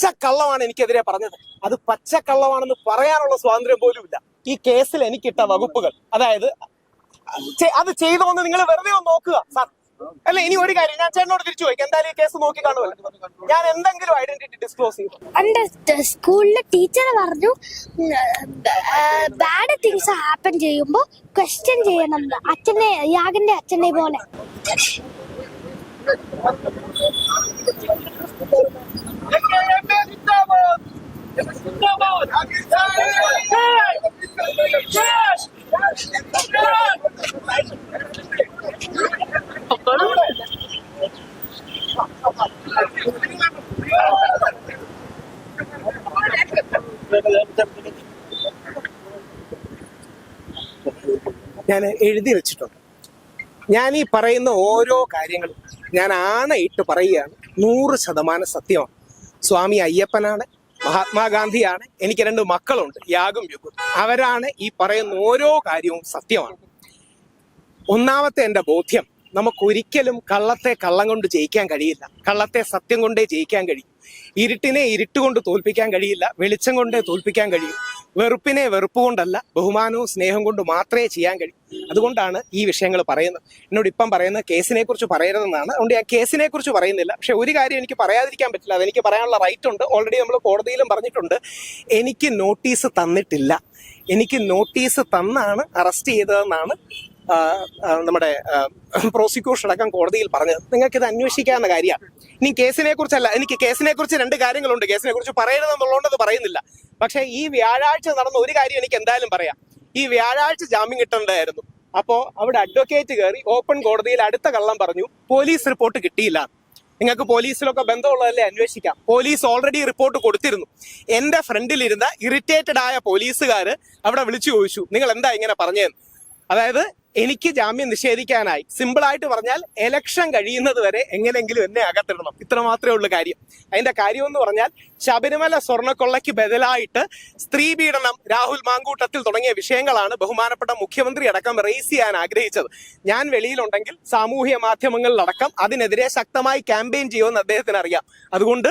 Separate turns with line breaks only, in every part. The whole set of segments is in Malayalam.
പച്ചക്കള്ളമാണ് എനിക്കെതിരെ പറഞ്ഞത്. അത് പച്ചക്കള്ളമാണെന്ന് പറയാനുള്ള സ്വാതന്ത്ര്യം പോലും ഇല്ല. ഈ കേസിൽ എനിക്കിട്ട വകുപ്പുകൾ അതായത് അത് അത് ചെയ്തോന്ന് നിങ്ങൾ വെറുതെ ഒന്ന് നോക്കുക സാർ. അല്ല ഇനി ഒരു കാര്യം ഞാൻ ചേട്ടനോട് തിരിച്ചു ചോദിക്കാം എന്തായാലും ഈ കേസ് നോക്കി കാണുമല്ലോ. ഞാൻ എന്തെങ്കിലും ഐഡന്റിറ്റി ഡിസ്ക്ലോസ് ചെയ്തു
സ്കൂളിലെ ടീച്ചർ പറഞ്ഞു ബാഡ് തിങ്സ് ഹാപ്പൻ ചെയ്യുമ്പോ ക്വസ്റ്റ്യൻ ചെയ്യണം അച്ഛനെ യാഗന്റെ അച്ഛനെ പോലെ.
ഞാൻ എഴുതി വെച്ചിട്ടുണ്ട്. ഞാൻ ഈ പറയുന്ന ഓരോ കാര്യങ്ങളും ഞാൻ ആണയിട്ട് പറയുകയാണ്. നൂറ് ശതമാനം സത്യമാണ്. സ്വാമി അയ്യപ്പനാണ് മഹാത്മാഗാന്ധിയാണ് എനിക്ക് രണ്ട് മക്കളുണ്ട് യാഗും യുഗും. അവരാണ് ഈ പറയുന്ന ഓരോ കാര്യവും സത്യമാണ്. ഒന്നാമത്തെ എന്റെ ബോധ്യം നമുക്കൊരിക്കലും കള്ളത്തെ കള്ളം കൊണ്ട് ജയിക്കാൻ കഴിയില്ല. കള്ളത്തെ സത്യം കൊണ്ടേ ജയിക്കാൻ കഴിയും. ഇരുട്ടിനെ ഇരുട്ട് കൊണ്ട് തോൽപ്പിക്കാൻ കഴിയില്ല വെളിച്ചം കൊണ്ടേ തോൽപ്പിക്കാൻ കഴിയും. വെറുപ്പിനെ വെറുപ്പ് കൊണ്ടല്ല ബഹുമാനവും സ്നേഹം കൊണ്ട് മാത്രമേ ചെയ്യാൻ കഴിയൂ. അതുകൊണ്ടാണ് ഈ വിഷയങ്ങൾ പറയുന്നത്. എന്നോട് ഇപ്പം പറയുന്ന കേസിനെ കുറിച്ച് പറയരുതെന്നാണ്. അതുകൊണ്ട് ഞാൻ കേസിനെ കുറിച്ച് പറയുന്നില്ല. പക്ഷെ ഒരു കാര്യം എനിക്ക് പറയാതിരിക്കാൻ പറ്റില്ല. അതെനിക്ക് പറയാനുള്ള റൈറ്റ് ഉണ്ട്. ഓൾറെഡി നമ്മൾ കോടതിയിലും പറഞ്ഞിട്ടുണ്ട്. എനിക്ക് നോട്ടീസ് തന്നിട്ടില്ല. എനിക്ക് നോട്ടീസ് തന്നാണ് അറസ്റ്റ് ചെയ്തതെന്നാണ് നമ്മുടെ പ്രോസിക്യൂഷൻ അടക്കം കോടതിയിൽ പറഞ്ഞത്. നിങ്ങൾക്ക് ഇത് അന്വേഷിക്കാവുന്ന കാര്യമാണ്. ഇനി കേസിനെ കുറിച്ചല്ല എനിക്ക് കേസിനെ കുറിച്ച് രണ്ട് കാര്യങ്ങളുണ്ട്. കേസിനെ കുറിച്ച് പറയരുതെന്നുള്ളതുകൊണ്ട് പറയുന്നില്ല. പക്ഷേ ഈ വ്യാഴാഴ്ച നടന്ന ഒരു കാര്യം എനിക്ക് എന്തായാലും പറയാം. ഈ വ്യാഴാഴ്ച ജാമ്യം കിട്ടേണ്ടതായിരുന്നു. അപ്പോ അവിടെ അഡ്വക്കേറ്റ് കയറി ഓപ്പൺ കോടതിയിൽ അടുത്ത കള്ളം പറഞ്ഞു പോലീസ് റിപ്പോർട്ട് കിട്ടിയില്ല. നിങ്ങൾക്ക് പോലീസിലൊക്കെ ബന്ധമുള്ളതല്ലേ അന്വേഷിക്കാം. പോലീസ് ഓൾറെഡി റിപ്പോർട്ട് കൊടുത്തിരുന്നു. എന്റെ ഫ്രണ്ടിലിരുന്ന ഇറിറ്റേറ്റഡ് ആയ പോലീസുകാർ അവിടെ വിളിച്ചു ചോദിച്ചു നിങ്ങൾ എന്താ ഇങ്ങനെ പറഞ്ഞതെന്ന്? അതായത് എനിക്ക് ജാമ്യം നിഷേധിക്കാനായി സിമ്പിൾ ആയിട്ട് പറഞ്ഞാൽ എലക്ഷൻ കഴിയുന്നത് വരെ എങ്ങനെയെങ്കിലും എന്നെ അകത്തിടണം. ഇത്ര മാത്രമേ ഉള്ളൂ കാര്യം. അതിന്റെ കാര്യം എന്ന് പറഞ്ഞാൽ ശബരിമല സ്വർണക്കൊള്ളയ്ക്ക് ബദലായിട്ട് സ്ത്രീ പീഡനം രാഹുൽ മാങ്കൂട്ടത്തിൽ തുടങ്ങിയ വിഷയങ്ങളാണ് ബഹുമാനപ്പെട്ട മുഖ്യമന്ത്രി അടക്കം റേസ് ചെയ്യാൻ ആഗ്രഹിച്ചത്. ഞാൻ വെളിയിലുണ്ടെങ്കിൽ സാമൂഹ്യ മാധ്യമങ്ങളിലടക്കം അതിനെതിരെ ശക്തമായി ക്യാമ്പയിൻ ചെയ്യുമെന്ന് അദ്ദേഹത്തിന് അറിയാം. അതുകൊണ്ട്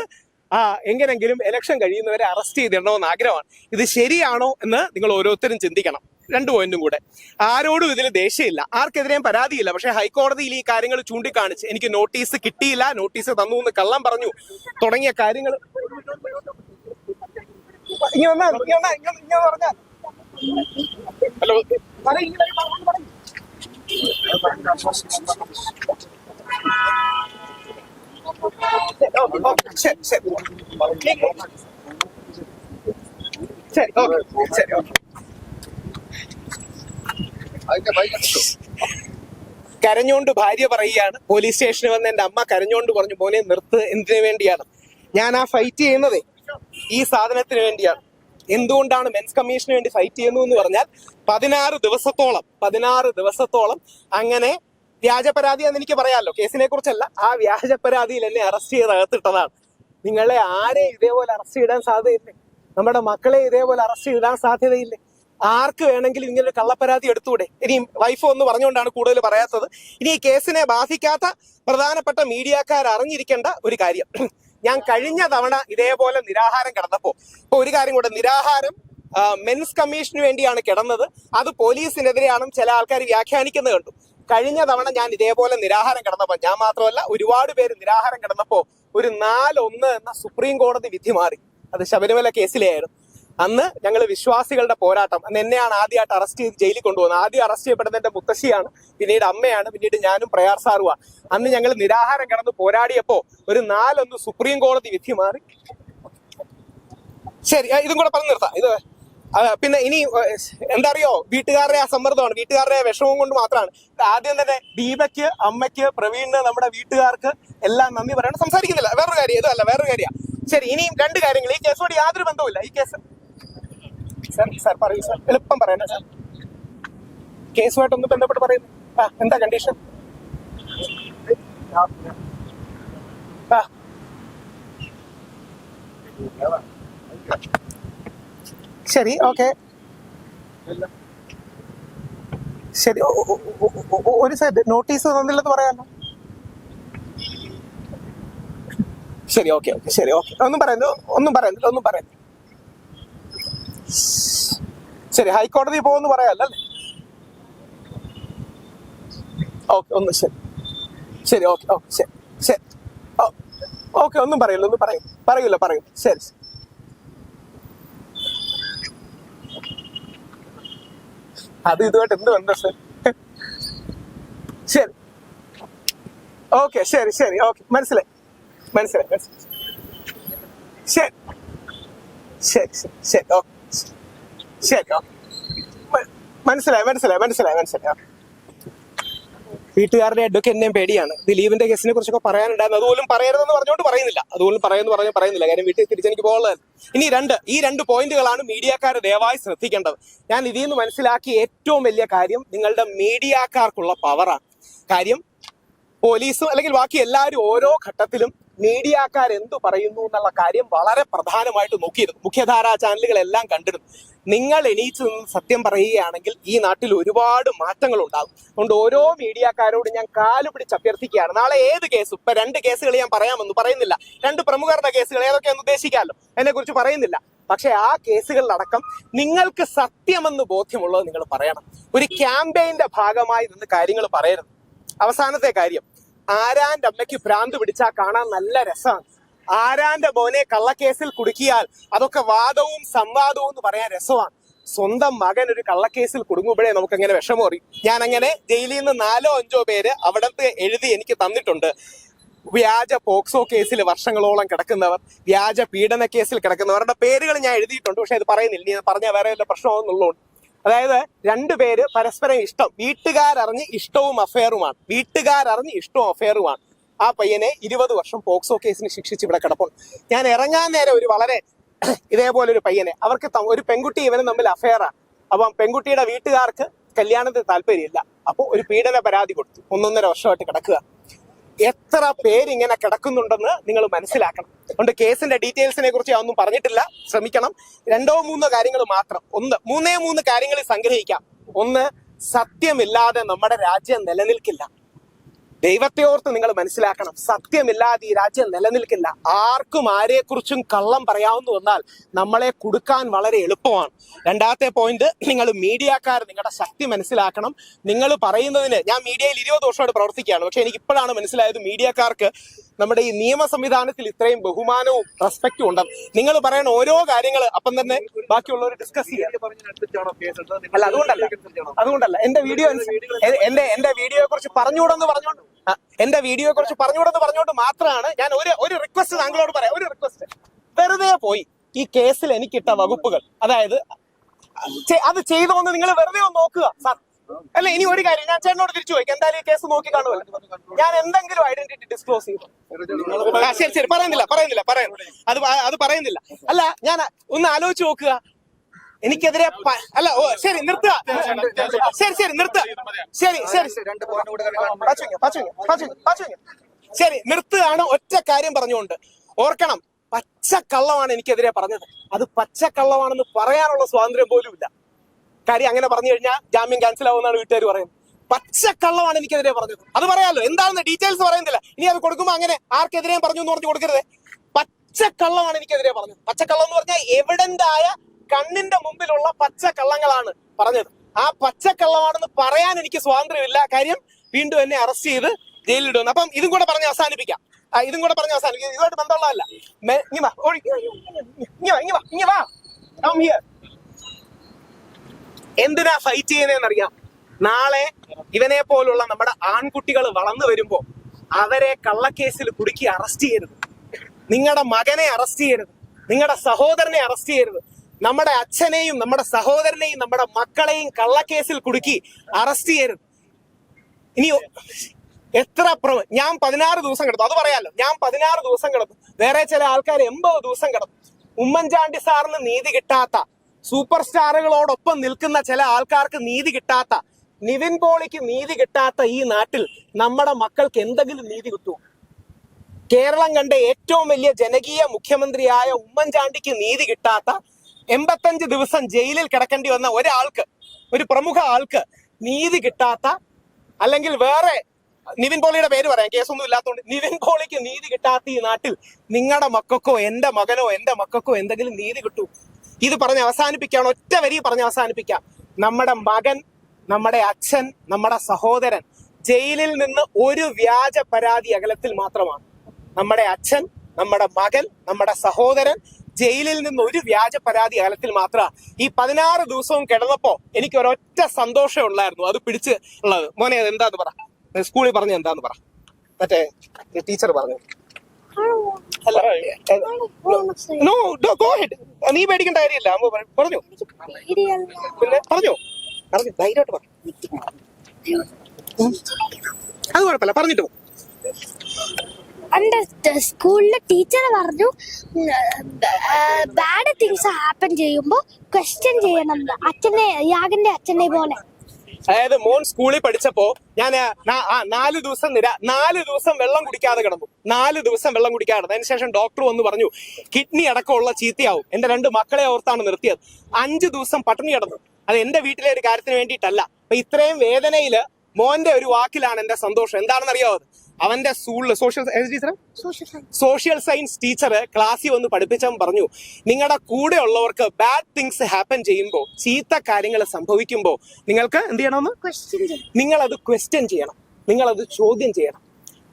ആ എങ്ങനെങ്കിലും എലക്ഷൻ കഴിയുന്നവരെ അറസ്റ്റ് ചെയ്തിടണമെന്ന് ആഗ്രഹമാണ്. ഇത് ശരിയാണോ എന്ന് നിങ്ങൾ ഓരോരുത്തരും ചിന്തിക്കണം. രണ്ട് പോയിന്റും കൂടെ. ആരോടും ഇതിൽ ദേഷ്യമില്ല. ആർക്കെതിരെയും പരാതിയില്ല. പക്ഷേ ഹൈക്കോടതിയിൽ ഈ കാര്യങ്ങൾ ചൂണ്ടിക്കാണിച്ച് എനിക്ക് നോട്ടീസ് കിട്ടിയില്ല. നോട്ടീസ് തന്നു എന്ന് കള്ളം പറഞ്ഞു. തുടങ്ങിയ കാര്യങ്ങൾ. ഹലോ. ശരി ഓക്കെ. ശരി ഓക്കെ. കരഞ്ഞോണ്ട് ഭാര്യ പറയുകയാണ് പോലീസ് സ്റ്റേഷനിൽ വന്ന് എന്റെ അമ്മ കരഞ്ഞോണ്ട് പറഞ്ഞു മോനെ നിർത്ത് എന്തിനു വേണ്ടിയാണ്? ഞാൻ ആ ഫൈറ്റ് ചെയ്യുന്നത് ഈ സാധനത്തിന് വേണ്ടിയാണ്. എന്തുകൊണ്ടാണ് മെൻസ് കമ്മീഷന് വേണ്ടി ഫൈറ്റ് ചെയ്യുന്നു എന്ന് പറഞ്ഞാൽ പതിനാറ് ദിവസത്തോളം പതിനാറ് ദിവസത്തോളം അങ്ങനെ വ്യാജ പരാതി എന്ന് എനിക്ക് പറയാമല്ലോ കേസിനെ കുറിച്ചല്ല ആ വ്യാജ പരാതിയിൽ എന്നെ അറസ്റ്റ് ചെയ്ത് അകത്തിട്ടതാണ്. നിങ്ങളെ ആരെ ഇതേപോലെ അറസ്റ്റ് ചെയ്താൻ സാധ്യതയില്ലേ? നമ്മുടെ മക്കളെ ഇതേപോലെ അറസ്റ്റ് ചെയ്താൻ സാധ്യതയില്ലേ? ആർക്ക് വേണമെങ്കിലും ഇങ്ങനെ ഒരു കള്ളപ്പരാതി എടുത്തൂടെ? ഇനി വൈഫ് ഒന്ന് പറഞ്ഞുകൊണ്ടാണ് കൂടുതൽ പറയാത്തത്. ഇനി ഈ കേസിനെ ബാധിക്കാത്ത പ്രധാനപ്പെട്ട മീഡിയക്കാർ അറിഞ്ഞിരിക്കേണ്ട ഒരു കാര്യം. ഞാൻ കഴിഞ്ഞ തവണ ഇതേപോലെ നിരാഹാരം കിടന്നപ്പോ ഇപ്പൊ ഒരു കാര്യം കൂടെ നിരാഹാരം മെൻസ് കമ്മീഷന് വേണ്ടിയാണ് കിടന്നത്. അത് പോലീസിനെതിരെയാണെന്ന് ചില ആൾക്കാർ വ്യാഖ്യാനിക്കുന്നത് കണ്ടു. കഴിഞ്ഞ തവണ ഞാൻ ഇതേപോലെ നിരാഹാരം കിടന്നപ്പോ ഞാൻ മാത്രമല്ല ഒരുപാട് പേര് നിരാഹാരം കിടന്നപ്പോ ഒരു നാലൊന്ന് എന്ന സുപ്രീം കോടതി വിധി മാറി. അത് ശബരിമല കേസിലെയായിരുന്നു. അന്ന് ഞങ്ങൾ വിശ്വാസികളുടെ പോരാട്ടം. അന്ന് എന്നെയാണ് ആദ്യമായിട്ട് അറസ്റ്റ് ചെയ്ത് ജയിലിൽ കൊണ്ടുപോകുന്നത്. ആദ്യം അറസ്റ്റ് ചെയ്യപ്പെടുന്നത് എന്റെ മുത്തശ്ശിയാണ് പിന്നീട് അമ്മയാണ് പിന്നീട് ഞാനും പ്രയാർ സാറുമാണ് അന്ന് ഞങ്ങൾ നിരാഹാരം കിടന്ന് പോരാടിയപ്പോ ഒരു നാലൊന്ന് സുപ്രീം കോടതി വിധി മാറി. ശരി ഇതും കൂടെ പറഞ്ഞു നിർത്താം. ഇത് പിന്നെ ഇനി എന്താ അറിയോ വീട്ടുകാരുടെ ആ സമ്മർദ്ദമാണ്. വീട്ടുകാരുടെ വിഷമം കൊണ്ട് മാത്രമാണ്. ആദ്യം തന്നെ ദീപയ്ക്ക് അമ്മയ്ക്ക് പ്രവീണിന് നമ്മുടെ വീട്ടുകാർക്ക് എല്ലാം നന്ദി പറയണം. സംസാരിക്കുന്നില്ല. വേറൊരു കാര്യം ഇതല്ല വേറൊരു കാര്യമാണ് ശരി ഇനിയും രണ്ട് കാര്യങ്ങൾ. ഈ കേസോട് യാതൊരു ബന്ധവുമില്ല. ഈ കേസ് സാർ സാർ പറയൂ സാർ എളുപ്പം പറയണേ സാർ. കേസുമായിട്ടൊന്ന് ബന്ധപ്പെട്ട് പറയുന്നു. ആ എന്താ കണ്ടീഷൻ ആ. ശരി ഓക്കെ ശരി ഒരു സൈഡ് നോട്ടീസ് തന്നില്ലെന്ന് പറയാമല്ലോ. ശരി ഓക്കെ ഓക്കെ ശരി ഓക്കെ ഒന്നും പറയുന്നു ഒന്നും പറയുന്നില്ല ഒന്നും പറയുന്നില്ല. ശരി ഹൈക്കോടതി പോകുമെന്ന് പറയാമല്ലേ ഓക്കെ ഒന്ന് ശരി. ശരി ഓക്കെ ഓക്കെ ശരി ശരി. ഓക്കെ ഒന്നും പറയില്ല ഒന്നും പറയും പറയൂല പറയൂ. ശരി ശരി. അത് ഇതുമായിട്ട് എന്ത് ബന്ധം സർ? ശരി. ഓക്കെ ശരി ശരി ഓക്കെ. മനസ്സിലായി. മനസ്സിലായി മനസ്സിലായി. ശരി. ശരി ശരി ശരി ഓക്കെ. ശരി ഓക്കെ മനസ്സിലായി മനസ്സിലായി മനസ്സിലായി മനസ്സിലായി. വീട്ടുകാരുടെ വീട്ടുകാരുടെ എന്നെയും പേടിയാണ്. ദിലീപിന്റെ കേസിനെ കുറിച്ചൊക്കെ പറയാനുണ്ടായിരുന്നു. അതുപോലും പറയരുതെന്ന് പറഞ്ഞുകൊണ്ട് പറയുന്നില്ല. അതുപോലും പറയുന്നു പറഞ്ഞു പറയുന്നില്ല. കാര്യം വീട്ടിൽ തിരിച്ചെനിക്ക് പോകുന്നത് ഇനി രണ്ട് ഈ രണ്ട് പോയിന്റുകളാണ് മീഡിയക്കാർ ദയവായി ശ്രദ്ധിക്കേണ്ടത്. ഞാൻ ഇതിൽ നിന്ന് മനസ്സിലാക്കിയ ഏറ്റവും വലിയ കാര്യം നിങ്ങളുടെ മീഡിയക്കാർക്കുള്ള പവറാണ് കാര്യം പോലീസും അല്ലെങ്കിൽ ബാക്കി എല്ലാവരും ഓരോ ഘട്ടത്തിലും മീഡിയക്കാർ എന്തു പറയുന്നു എന്നുള്ള കാര്യം വളരെ പ്രധാനമായിട്ട് നോക്കിയിരുന്നു. മുഖ്യധാരാ ചാനലുകളെല്ലാം കണ്ടിരുന്നു. നിങ്ങൾ എണീച്ചു നിന്ന് സത്യം പറയുകയാണെങ്കിൽ ഈ നാട്ടിൽ ഒരുപാട് മാറ്റങ്ങൾ ഉണ്ടാകും. അതുകൊണ്ട് ഓരോ മീഡിയക്കാരോട് ഞാൻ കാലു പിടിച്ച് അഭ്യർത്ഥിക്കുകയാണ്. നാളെ ഏത് കേസ്? ഇപ്പൊ രണ്ട് കേസുകൾ ഞാൻ പറയാമെന്ന് പറയുന്നില്ല. രണ്ട് പ്രമുഖരുടെ കേസുകൾ ഏതൊക്കെയെന്ന് ഉദ്ദേശിക്കാമല്ലോ. എന്നെ കുറിച്ച് പറയുന്നില്ല. പക്ഷെ ആ കേസുകളിലടക്കം നിങ്ങൾക്ക് സത്യമെന്ന് ബോധ്യമുള്ളത് നിങ്ങൾ പറയണം. ഒരു ക്യാമ്പയിന്റെ ഭാഗമായി നിന്ന് കാര്യങ്ങൾ പറയരുത്. അവസാനത്തെ കാര്യം. ആരാന്റെ അമ്മയ്ക്ക് ഭ്രാന്ത് പിടിച്ചാൽ കാണാൻ നല്ല രസമാണ് ആരാന്റെ മോനെ കള്ളക്കേസിൽ കുടുക്കിയാൽ അതൊക്കെ വാദവും സംവാദവും എന്ന് പറയാൻ രസമാണ്. സ്വന്തം മകൻ ഒരു കള്ളക്കേസിൽ കുടുങ്ങുമ്പോഴേ നമുക്ക് അങ്ങനെ വിഷമം അറിയും. ഞാൻ അങ്ങനെ ജയിലിൽ നിന്ന് നാലോ അഞ്ചോ പേര് അവിടത്തെ എഴുതി എനിക്ക് തന്നിട്ടുണ്ട്. വ്യാജ പോക്സോ കേസിൽ വർഷങ്ങളോളം കിടക്കുന്നവർ വ്യാജ പീഡന കേസിൽ കിടക്കുന്നവരുടെ പേരുകൾ ഞാൻ എഴുതിയിട്ടുണ്ട് പക്ഷെ അത് പറയുന്നില്ല. ഞാൻ പറഞ്ഞാൽ വേറെ വല്ല പ്രശ്നമൊന്നുള്ളതുകൊണ്ട് അതായത് രണ്ടുപേര് പരസ്പരം ഇഷ്ടം. വീട്ടുകാരറിഞ്ഞ് ഇഷ്ടവും അഫെയറുമാണ്. വീട്ടുകാരറിഞ്ഞ് ഇഷ്ടവും അഫെയറുമാണ്. ആ പയ്യനെ ഇരുപത് വർഷം പോക്സോ കേസിന് ശിക്ഷിച്ച് ഇവിടെ കിടപ്പുണ്ട്. ഞാൻ ഇറങ്ങാൻ നേരം ഒരു വളരെ ഇതേപോലെ ഒരു പയ്യനെ. അവർക്ക് ഒരു പെൺകുട്ടി ഇവനും തമ്മിൽ അഫെയറാണ് അപ്പം പെൺകുട്ടിയുടെ വീട്ടുകാർക്ക് കല്യാണത്തിന് താല്പര്യമില്ല. അപ്പോൾ ഒരു പീഡന പരാതി കൊടുത്തു. ഒന്നൊന്നര വർഷമായിട്ട് കിടക്കുക. എത്ര പേരിങ്ങനെ കിടക്കുന്നുണ്ടെന്ന് നിങ്ങൾ മനസ്സിലാക്കണം. അതുകൊണ്ട് കേസിന്റെ ഡീറ്റെയിൽസിനെ കുറിച്ച് ഞാൻ ഒന്നും പറഞ്ഞിട്ടില്ല. ശ്രമിക്കണം. രണ്ടോ മൂന്നോ കാര്യങ്ങൾ മാത്രം. ഒന്ന് മൂന്നേ മൂന്ന് കാര്യങ്ങൾ സംഗ്രഹിക്കാം. ഒന്ന് സത്യമില്ലാതെ നമ്മുടെ രാജ്യം നിലനിൽക്കില്ല. ദൈവത്തെ ഓർത്ത് നിങ്ങൾ മനസ്സിലാക്കണം. സത്യമില്ലാതെ ഈ രാജ്യം നിലനിൽക്കില്ല. ആർക്കും ആരെക്കുറിച്ചും കള്ളം പറയാവുന്ന വന്നാൽ നമ്മളെ കൊടുക്കാൻ വളരെ എളുപ്പമാണ്. രണ്ടാമത്തെ പോയിന്റ് നിങ്ങൾ മീഡിയക്കാർ നിങ്ങളുടെ ശക്തി മനസ്സിലാക്കണം. നിങ്ങൾ പറയുന്നതിന് ഞാൻ മീഡിയയിൽ ഇരുപത് വർഷമായിട്ട് പ്രവർത്തിക്കുകയാണ്. പക്ഷെ എനിക്ക് ഇപ്പോഴാണ് മനസ്സിലായത് മീഡിയക്കാർക്ക് നമ്മുടെ ഈ നിയമ സംവിധാനത്തിൽ ഇത്രയും ബഹുമാനവും റെസ്പെക്റ്റും ഉണ്ട് നിങ്ങൾ പറയുന്ന ഓരോ കാര്യങ്ങൾ അപ്പം തന്നെ ബാക്കിയുള്ളവർ ഡിസ്കസ് ചെയ്യാം. അല്ല അതുകൊണ്ടല്ല. അതുകൊണ്ടല്ല. എന്റെ വീഡിയോ എന്റെ എന്റെ വീഡിയോയെ കുറിച്ച് പറഞ്ഞുകൂടെന്ന് പറഞ്ഞോണ്ട് ആ, എന്റെ വീഡിയോയെ കുറിച്ച് പറഞ്ഞുകൂടെന്ന് പറഞ്ഞുകൊണ്ട് മാത്രമാണ് ഞാൻ ഒരു ഒരു റിക്വസ്റ്റ് താങ്കളോട് പറയാം. ഒരു റിക്വസ്റ്റ് വെറുതെ പോയി ഈ കേസിൽ എനിക്കിട്ട വകുപ്പുകൾ. അതായത് അത് ചെയ്തോന്ന് നിങ്ങൾ വെറുതെ ഒന്ന് നോക്കുക. സാർ അല്ല ഇനി ഒരു കാര്യം ഞാൻ ചേട്ടനോട് തിരിച്ചു പോയി. എന്തായാലും ഈ കേസ് നോക്കി കാണുമല്ലോ. ഞാൻ എന്തെങ്കിലും ഐഡന്റിറ്റി ഡിസ്ക്ലോസ് ചെയ്തു ശരി ശരി. പറയുന്നില്ല പറയുന്നില്ല പറയുന്നില്ല അത് അത് പറയുന്നില്ല. അല്ല ഞാൻ ഒന്ന് ആലോചിച്ച് നോക്കുക. എനിക്കെതിരെ അല്ല ഓ ശരി നിർത്തുക. ശരി ശരി നിർത്തുക. ശരി ശരി. ശരി നിർത്തുകയാണ്. ഒറ്റ കാര്യം പറഞ്ഞുകൊണ്ട്. ഓർക്കണം പച്ചക്കള്ളമാണ് എനിക്കെതിരെ പറഞ്ഞത്. അത് പച്ചക്കള്ളമാണെന്ന് പറയാനുള്ള സ്വാതന്ത്ര്യം പോലും ഇല്ല കാര്യം അങ്ങനെ പറഞ്ഞു കഴിഞ്ഞാൽ ജാമ്യം ക്യാൻസൽ ആവുമെന്നാണ് വീട്ടുകാർ പറയുന്നത്. പച്ചക്കള്ളമാണ് എനിക്കെതിരെ പറഞ്ഞത്. അത് പറയാമല്ലോ എന്താണെന്ന് ഡീറ്റെയിൽസ് പറയുന്നില്ല. ഇനി അത് കൊടുക്കുമ്പോൾ അങ്ങനെ ആർക്കെതിരെയും പറഞ്ഞു എന്ന് പറഞ്ഞു കൊടുക്കരുത്. പച്ചക്കള്ളമാണ് എനിക്കെതിരെ പറഞ്ഞത്. പച്ചക്കള്ളം എന്ന് പറഞ്ഞാൽ എവിഡന്റ് ആയ കണ്ണിന്റെ മുമ്പിലുള്ള പച്ചക്കള്ളങ്ങളാണ് പറഞ്ഞത്. ആ പച്ചക്കള്ളമാണെന്ന് പറയാൻ എനിക്ക് സ്വാതന്ത്ര്യമില്ല. കാര്യം വീണ്ടും എന്നെ അറസ്റ്റ് ചെയ്ത് ജയിലിലിടുന്നു അപ്പം ഇതും കൂടെ പറഞ്ഞ് അവസാനിപ്പിക്കാം. ഇതും കൂടെ പറഞ്ഞ് അവസാനിപ്പിക്കാം. ഇതുമായിട്ട് ബന്ധമുള്ളതല്ല. ഇങ്ങ് വാ, ഇങ്ങ് വാ, ഇങ്ങ് വാ, ഇങ്ങ് വാ. Come here. എന്തിനാ ഫൈറ്റ് ചെയ്യുന്നതെന്നറിയാം നാളെ ഇവനെ പോലുള്ള നമ്മുടെ ആൺകുട്ടികൾ വളർന്നു വരുമ്പോ അവരെ കള്ളക്കേസിൽ കുടുക്കി അറസ്റ്റ് ചെയ്യരുത്. നിങ്ങളുടെ മകനെ അറസ്റ്റ് ചെയ്യരുത്. നിങ്ങളുടെ സഹോദരനെ അറസ്റ്റ് ചെയ്യരുത്. നമ്മുടെ അച്ഛനെയും നമ്മുടെ സഹോദരനെയും നമ്മുടെ മക്കളെയും കള്ളക്കേസിൽ കുടുക്കി അറസ്റ്റ് ചെയ്യരുത്. ഇനി എത്ര ഞാൻ പതിനാറ് ദിവസം കിടന്നു. അത് പറയാലോ. ഞാൻ പതിനാറ് ദിവസം കിടന്നു. വേറെ ചില ആൾക്കാർ എൺപത് ദിവസം കിടന്നു. ഉമ്മൻചാണ്ടി സാറിന് നീതി കിട്ടാത്ത സൂപ്പർ സ്റ്റാറുകളോടൊപ്പം നിൽക്കുന്ന ചില ആൾക്കാർക്ക് നീതി കിട്ടാത്ത നിവിൻ പോളിക്ക് നീതി കിട്ടാത്ത ഈ നാട്ടിൽ നമ്മുടെ മക്കൾക്ക് എന്തെങ്കിലും നീതി കിട്ടുമോ? കേരളം കണ്ട ഏറ്റവും വലിയ ജനകീയ മുഖ്യമന്ത്രിയായ ഉമ്മൻചാണ്ടിക്ക് നീതി കിട്ടാത്ത എൺപത്തഞ്ച് ദിവസം ജയിലിൽ കിടക്കേണ്ടി വന്ന ഒരാൾക്ക് ഒരു പ്രമുഖ ആൾക്ക് നീതി കിട്ടാത്ത അല്ലെങ്കിൽ വേറെ നിവിൻ പോളിയുടെ പേര് പറയാം കേസൊന്നും ഇല്ലാത്തതുകൊണ്ട് നിവിൻ പോളിക്ക് നീതി കിട്ടാത്ത ഈ നാട്ടിൽ നിങ്ങളുടെ മക്കൾക്കോ എന്റെ മകനോ എന്റെ മക്കൾക്കോ എന്തെങ്കിലും നീതി കിട്ടൂ ഇത് പറഞ്ഞ് അവസാനിപ്പിക്കാൻ ഒറ്റ വരി പറഞ്ഞ് അവസാനിപ്പിക്കാം. നമ്മുടെ മകൻ നമ്മുടെ അച്ഛൻ നമ്മുടെ സഹോദരൻ ജയിലിൽ നിന്ന് ഒരു വ്യാജ പരാതി അകലത്തിൽ മാത്രമാണ്. നമ്മുടെ അച്ഛൻ നമ്മുടെ മകൻ നമ്മുടെ സഹോദരൻ ജയിലിൽ നിന്ന് ഒരു വ്യാജ പരാതി അകലത്തിൽ മാത്രമാണ്. ഈ പതിനാറ് ദിവസവും കിടന്നപ്പോ എനിക്ക് ഒരൊറ്റ സന്തോഷം ഉള്ളായിരുന്നു. അത് പിടിച്ച് ഉള്ളത്. മോനെ അത് എന്താന്ന് പറ. സ്കൂളിൽ പറഞ്ഞ എന്താന്ന് പറ. മറ്റേ ടീച്ചർ പറഞ്ഞു നോ ഗോ ഹെഡ് നീ പേടിക്കേണ്ട കാര്യമില്ല. അമ്മ പറഞ്ഞു. പിന്നെ പറഞ്ഞോ. പറഞ്ഞു ധൈര്യമായിട്ട് പറഞ്ഞു അത് കുഴപ്പമില്ല പറഞ്ഞിട്ട്
പോകും സ്കൂളിലെ ടീച്ചർ പറഞ്ഞു ബാഡ് തിങ്സ് ഹാപ്പൻ ചെയ്യുമ്പോ ക്വസ്റ്റ്യൻ ചെയ്യണം അച്ഛനെ യാഗന്റെ അച്ഛനെ പോലെ.
അതായത് മോൻ സ്കൂളിൽ പഠിച്ചപ്പോ ഞാൻ നാല് ദിവസം നിര നാല് ദിവസം വെള്ളം കുടിക്കാതെ കിടന്നു. നാല് ദിവസം വെള്ളം കുടിക്കാതെ അതിനുശേഷം ഡോക്ടർ വന്ന് പറഞ്ഞു കിഡ്നി അടക്കമുള്ള ചീത്തയാവും. എന്റെ രണ്ട് മക്കളെ ഓർത്താണ് നിർത്തിയത്. അഞ്ചു ദിവസം പട്ടിണി കിടന്നു. അത് എന്റെ വീട്ടിലെ ഒരു കാര്യത്തിന് വേണ്ടിയിട്ടല്ല. അപ്പൊ ഇത്രയും വേദനയിൽ മോന്റെ ഒരു വാക്കിലാണ് എന്റെ സന്തോഷം. എന്താണെന്ന് അറിയാവോ അവന്റെ സ്കൂളിൽ social teacher
social science
teacher ക്ലാസ്സിൽ വന്ന് പഠിപ്പിച്ചവൻ പറഞ്ഞു നിങ്ങളുടെ കൂടെ ഉള്ളവർക്ക് ബാഡ് തിങ്സ് ഹാപ്പൻ ചെയ്യുമ്പോൾ ചീത്ത കാര്യങ്ങൾ സംഭവിക്കുമ്പോൾ നിങ്ങൾക്ക് എന്ത് ചെയ്യണമെന്ന്? നിങ്ങൾ അത് ക്വസ്റ്റ്യൻ ചെയ്യണം. നിങ്ങൾ അത് ചോദ്യം ചെയ്യണം.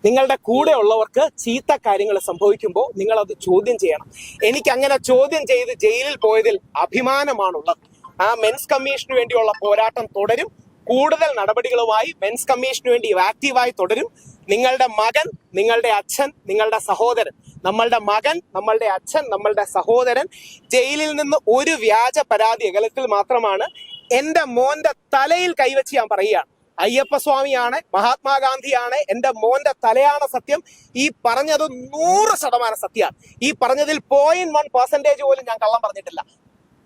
നിങ്ങളുടെ കൂടെ ഉള്ളവർക്ക് ചീത്ത കാര്യങ്ങൾ സംഭവിക്കുമ്പോൾ നിങ്ങൾ അത് ചോദ്യം ചെയ്യണം. എനിക്ക് അങ്ങനെ ചോദ്യം ചെയ്ത് ജയിലിൽ പോയതിൽ അഭിമാനമാണുള്ളത്. ആ മെൻസ് കമ്മീഷന് വേണ്ടിയുള്ള പോരാട്ടം തുടരും. കൂടുതൽ നടപടികളുമായി മെൻസ് കമ്മീഷന് വേണ്ടി ആക്റ്റീവായി തുടരും. നിങ്ങളുടെ മകൻ നിങ്ങളുടെ അച്ഛൻ നിങ്ങളുടെ സഹോദരൻ. നമ്മളുടെ മകൻ നമ്മളുടെ അച്ഛൻ നമ്മളുടെ സഹോദരൻ ജയിലിൽ നിന്ന് ഒരു വ്യാജ പരാതി അകലത്തിൽ മാത്രമാണ് എന്റെ മോന്റെ തലയിൽ കൈവച്ച് ഞാൻ പറയുകയാണ്. അയ്യപ്പസ്വാമിയാണ് മഹാത്മാഗാന്ധിയാണ് എന്റെ മോന്റെ തലയാണ് സത്യം. ഈ പറഞ്ഞത് നൂറ് ശതമാനം സത്യമാണ് ഈ പറഞ്ഞതിൽ പോയിന്റ് വൺ പെർസെന്റേജ് പോലും ഞാൻ കള്ളം പറഞ്ഞിട്ടില്ല.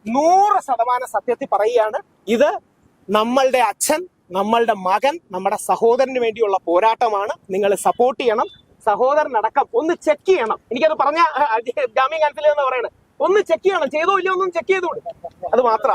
നൂറ് ശതമാനം സത്യത്തിൽ പറയുകയാണ്. ഇത് നമ്മളുടെ അച്ഛൻ നമ്മളുടെ മകൻ നമ്മുടെ സഹോദരന് വേണ്ടിയുള്ള പോരാട്ടമാണ്. നിങ്ങൾ സപ്പോർട്ട് ചെയ്യണം. സഹോദരനടക്കം ഒന്ന് ചെക്ക് ചെയ്യണം. എനിക്കത് പറഞ്ഞ ജാമ്യം കനത്തില്ല എന്ന് പറയണത് ഒന്ന് ചെക്ക് ചെയ്യണം. ചെയ്തോ ഇല്ലയോ ഒന്നും ചെക്ക് ചെയ്തോളൂ അത് മാത്രം.